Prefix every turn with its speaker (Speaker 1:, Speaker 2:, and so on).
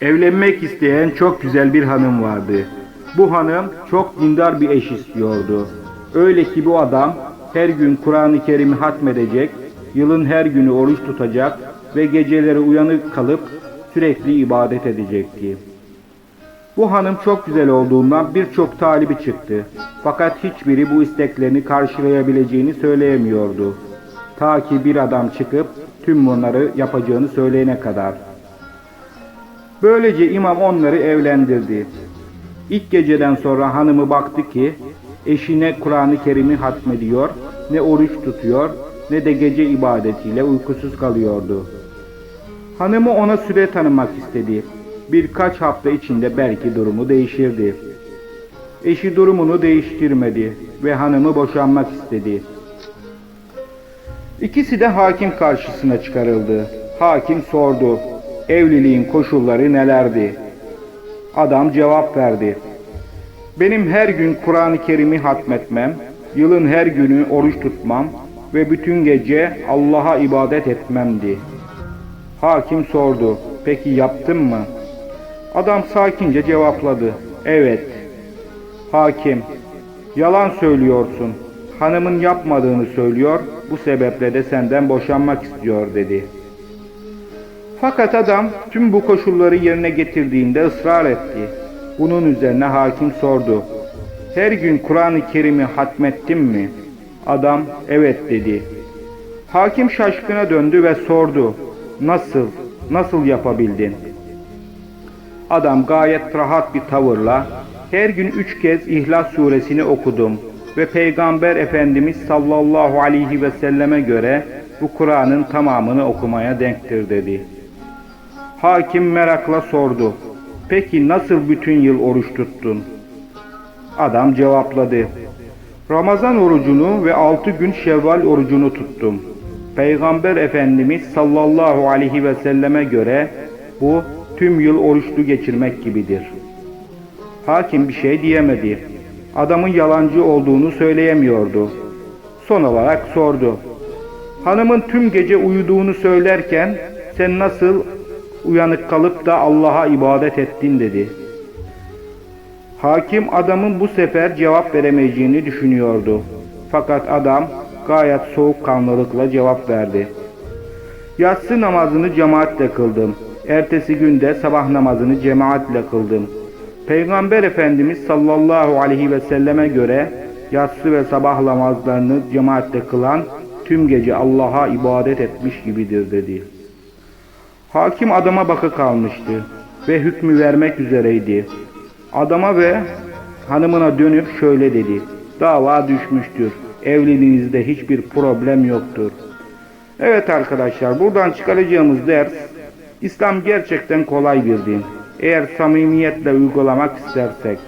Speaker 1: Evlenmek isteyen çok güzel bir hanım vardı. Bu hanım çok dindar bir eş istiyordu. Öyle ki bu adam her gün Kur'an-ı Kerim'i hatmedecek, yılın her günü oruç tutacak ve geceleri uyanık kalıp sürekli ibadet edecekti. Bu hanım çok güzel olduğundan birçok talibi çıktı. Fakat hiçbiri bu isteklerini karşılayabileceğini söyleyemiyordu. Ta ki bir adam çıkıp tüm bunları yapacağını söyleyene kadar. Böylece imam onları evlendirdi. İlk geceden sonra hanımı baktı ki eşine Kur'an-ı Kerim'i hatmediyor, ne oruç tutuyor, ne de gece ibadetiyle uykusuz kalıyordu. Hanımı ona süre tanımak istedi. Birkaç hafta içinde belki durumu değişirdi. Eşi durumunu değiştirmedi ve hanımı boşanmak istedi. İkisi de hakim karşısına çıkarıldı. Hakim sordu. Evliliğin koşulları nelerdi? Adam cevap verdi. Benim her gün Kur'an-ı Kerim'i hatmetmem, yılın her günü oruç tutmam ve bütün gece Allah'a ibadet etmemdi. Hakim sordu. Peki yaptın mı? Adam sakince cevapladı. Evet. Hakim. Yalan söylüyorsun. Hanımın yapmadığını söylüyor. Bu sebeple de senden boşanmak istiyor dedi. Fakat adam tüm bu koşulları yerine getirdiğinde ısrar etti. Bunun üzerine hakim sordu. Her gün Kur'an-ı Kerim'i hatmettin mi? Adam evet dedi. Hakim şaşkına döndü ve sordu. Nasıl? Nasıl yapabildin? Adam gayet rahat bir tavırla her gün üç kez İhlas suresini okudum ve Peygamber Efendimiz sallallahu aleyhi ve selleme göre bu Kur'an'ın tamamını okumaya denktir dedi. Hakim merakla sordu. Peki nasıl bütün yıl oruç tuttun? Adam cevapladı. Ramazan orucunu ve altı gün Şevval orucunu tuttum. Peygamber Efendimiz sallallahu aleyhi ve selleme göre bu tüm yıl oruçlu geçirmek gibidir. Hakim bir şey diyemedi. Adamın yalancı olduğunu söyleyemiyordu. Son olarak sordu. Hanımın tüm gece uyuduğunu söylerken sen nasıl uyanık kalıp da Allah'a ibadet ettin dedi. Hakim adamın bu sefer cevap veremeyeceğini düşünüyordu. Fakat adam gayet soğukkanlılıkla cevap verdi. Yatsı namazını cemaatle kıldım. Ertesi günde sabah namazını cemaatle kıldım. Peygamber Efendimiz sallallahu aleyhi ve selleme göre yatsı ve sabah namazlarını cemaatle kılan tüm gece Allah'a ibadet etmiş gibidir dedi. Hakim adama bakı kalmıştı ve hükmü vermek üzereydi. Adama ve hanımına dönüp şöyle dedi. Dava düşmüştür. Evliliğinizde hiçbir problem yoktur. Evet arkadaşlar buradan çıkaracağımız ders İslam gerçekten kolay bir din. Eğer samimiyetle uygulamak istersek.